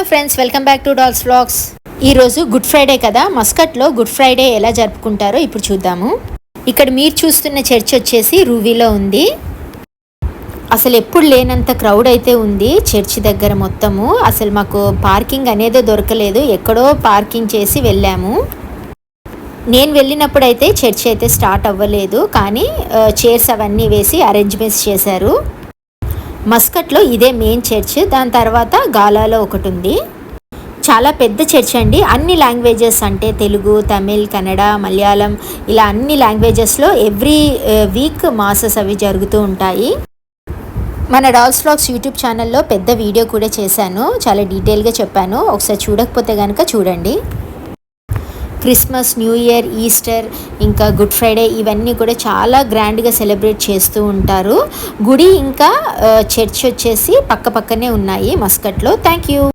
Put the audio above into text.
Hello friends welcome back to dolls vlogs. ఈరోజు good Friday కదా మస్కట్లో గుడ్ ఫ్రైడే ఎలా జరుపుకుంటారో ఇప్పుడు చూద్దాము. ఇక్కడ మీరు చూస్తున్న చర్చ్ వచ్చేసి రూవీలో ఉంది. అసలు ఎప్పుడు లేనంత క్రౌడ్ అయితే ఉంది చర్చ్ దగ్గర మొత్తము. అసలు మాకు పార్కింగ్ అనేది దొరకలేదు ఎక్కడో పార్కింగ్ చేసి వెళ్ళాము. నేను వెళ్ళినప్పుడు అయితే చర్చ్ అయితే స్టార్ట్ అవ్వలేదు కానీ చైర్స్ అవన్నీ వేసి అరేంజ్మెంట్స్ చేశారు. మస్కట్లో ఇదే మెయిన్ చర్చ్ దాని తర్వాత గాలాలో ఒకటి ఉంది చాలా పెద్ద చర్చ్ అండి. అన్ని లాంగ్వేజెస్ అంటే తెలుగు తమిళ్ కన్నడ మలయాళం ఇలా అన్ని లాంగ్వేజెస్లో ఎవ్రీ వీక్ మాసెస్ అవి జరుగుతూ ఉంటాయి. మన డాల్స్ ఫ్లాగ్స్ యూట్యూబ్ ఛానల్లో పెద్ద వీడియో కూడా చేశాను. చాలా డీటెయిల్గా చెప్పాను. ఒకసారి చూడకపోతే కనుక చూడండి. క్రిస్మస్ న్యూ ఇయర్ ఈస్టర్ ఇంకా గుడ్ ఫ్రైడే ఇవన్నీ కూడా చాలా గ్రాండ్గా సెలబ్రేట్ చేస్తూ ఉంటారు. గుడి ఇంకా చర్చ్ వచ్చేసి పక్క పక్కనే ఉన్నాయి మస్కట్లో. Thank you